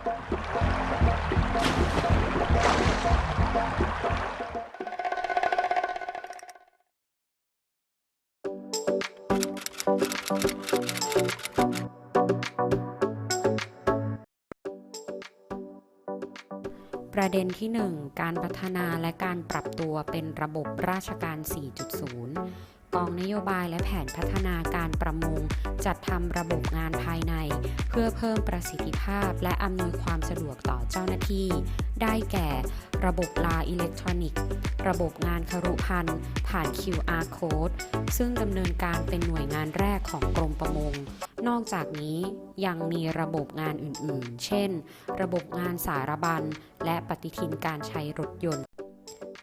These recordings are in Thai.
ประเด็นที่ 1 การพัฒนาและการปรับตัวเป็นระบบราชการ 4.0 กองนโยบายและแผนพัฒนาการประมง จัดทำระบบงานภายใน เพื่อเพิ่มประสิทธิภาพ และอำนวยความสะดวกต่อเจ้าหน้าที่ ได้แก่ ระบบลาอิเล็กทรอนิกส์ ระบบงานครุพันธ์ผ่าน QR code ซึ่งดำเนินการเป็นหน่วยงานแรกของกรมประมง นอกจากนี้ยังมีระบบงานอื่นๆ เช่น ระบบงานสารบัญ และปฏิทินการใช้รถยนต์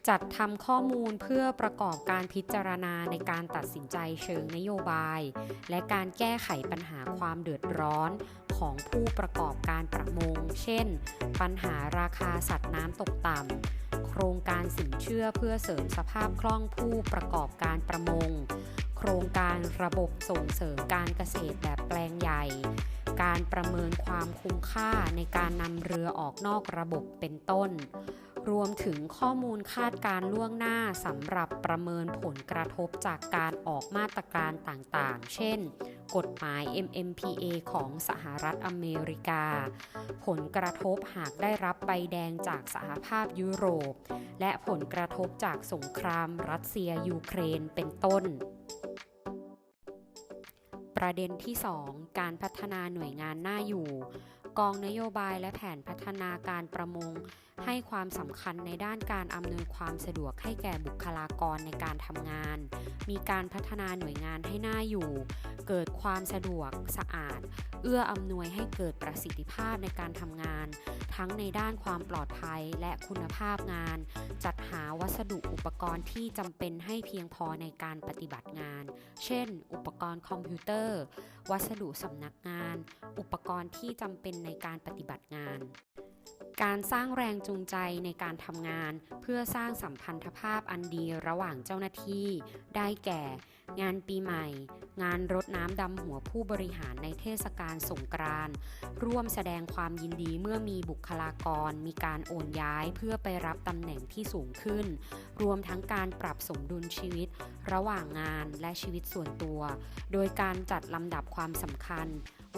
จัดทำข้อมูลเพื่อประกอบการพิจารณาในการตัดสินใจเชิงนโยบาย และการแก้ไขปัญหาความเดือดร้อนของผู้ประกอบการประมง เช่น ปัญหาราคาสัตว์น้ำตกต่ำ โครงการสินเชื่อเพื่อเสริมสภาพคล่องผู้ประกอบการประมง โครงการระบบส่งเสริมการเกษตรแบบแปลงใหญ่ การประเมินความคุ้มค่าในการนำเรือออกนอกระบบเป็นต้น รวมถึงข้อมูลคาดการล่วงหน้าสำหรับประเมินผลกระทบจากการออกมาตรการต่างๆ เช่น กฎหมาย MMPA ของสหรัฐอเมริกา ผลกระทบหากได้รับใบแดงจากสหภาพยุโรป และผลกระทบจากสงครามรัสเซียยูเครนเป็นต้นประเด็นที่ 2 การพัฒนาหน่วยงานหน้าอยู่ กองนโยบายและแผนพัฒนาการประมง ให้ความสำคัญในด้านการอำนวยความสะดวกให้แก่บุคลากรในการทำงาน มีการพัฒนาหน่วยงานให้หน่าอยู่ เกิดความสะดวกสะอาด เอื้ออำนวยให้เกิดประสิทธิภาพในการทำงาน ทั้งในด้านความปลอดภัยและคุณภาพงาน จัดหาวัสดุอุปกรณ์ที่จำเป็นให้เพียงพอในการปฏิบัติงาน เช่น อุปกรณ์คอมพิวเตอร์ วัสดุสำนักงาน อุปกรณ์ที่จำเป็นในการปฏิบัติงาน การสร้างแรงจูงใจในการทำงาน เพื่อสร้างสัมพันธภาพอันดีระหว่างเจ้าหน้าที่ ได้แก่ งานปีใหม่ งานรดน้ำดำหัวผู้บริหารในเทศกาลสงกรานต์ร่วมแสดงความยินดีเมื่อมีบุคลากร มีการโอนย้ายเพื่อไปรับตำแหน่งที่สูงขึ้น รวมทั้งการปรับสมดุลชีวิต ระหว่างงานและชีวิตส่วนตัว โดยการจัดลำดับความสำคัญ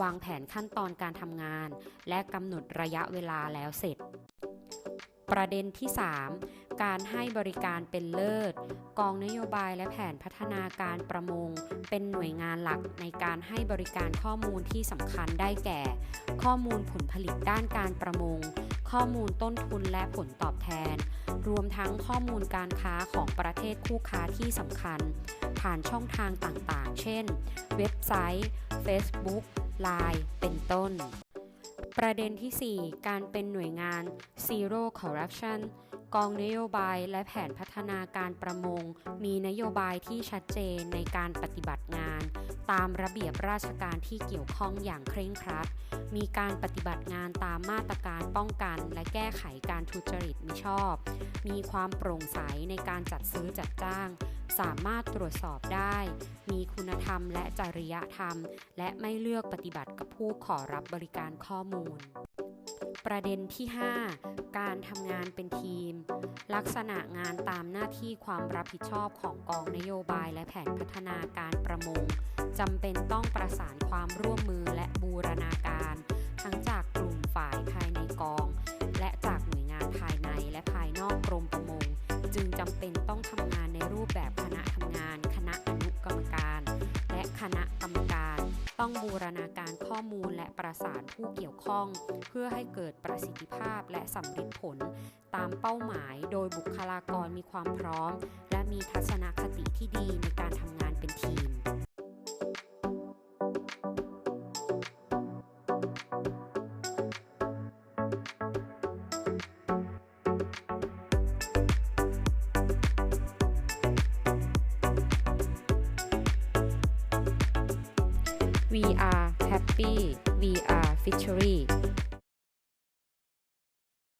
วางแผนขั้นตอนการทำงาน และกำหนดระยะเวลาแล้วเสร็จประเด็นที่ 3 การให้บริการเป็นเลิศ กองนโยบายและแผนพัฒนาการประมง เป็นหน่วยงานหลักในการให้บริการข้อมูลที่สำคัญได้แก่ ข้อมูลผลผลิตด้านการประมง ข้อมูลต้นทุนและผลตอบแทน รวมทั้งข้อมูลการค้าของประเทศคู่ค้าที่สำคัญ ผ่านช่องทางต่างๆ เช่น เว็บไซต์ Facebook Line เป็นต้นประเด็นที่ 4 การเป็นหน่วยงาน Zero Corruption กองนโยบายและแผนพัฒนาการประมง มีนโยบายที่ชัดเจนในการปฏิบัติงาน ตามระเบียบราชการที่เกี่ยวข้องอย่างเคร่งครัด มีการปฏิบัติงานตามมาตรการป้องกัน และแก้ไขการทุจริตมิชอบ มีความโปร่งใสในการจัดซื้อจัดจ้าง สามารถตรวจสอบได้ มีคุณธรรมและจริยธรรม และไม่เลือกปฏิบัติกับผู้ขอรับบริการข้อมูล ประเด็นที่ 5 การทำงานเป็นทีม ลักษณะงานตามหน้าที่ความรับผิดชอบของกองนโยบายและแผนพัฒนาการประมงจำเป็นต้องประสานความร่วมมือและบูรณาการ ทั้งจากกลุ่มฝ่ายภายในกอง และจากหน่วยงานภายในและภายนอกกรมประมง จึงจำเป็นต้องทำงานในรูปแบบ ต้องบูรณาการข้อมูลและประสานผู้เกี่ยวข้อง เพื่อให้เกิดประสิทธิภาพและสำเร็จผล ตามเป้าหมายโดยบุคลากรมีความพร้อม และมีทัศนคติที่ดีในการทำงานเป็นทีม We are happy. We are fishery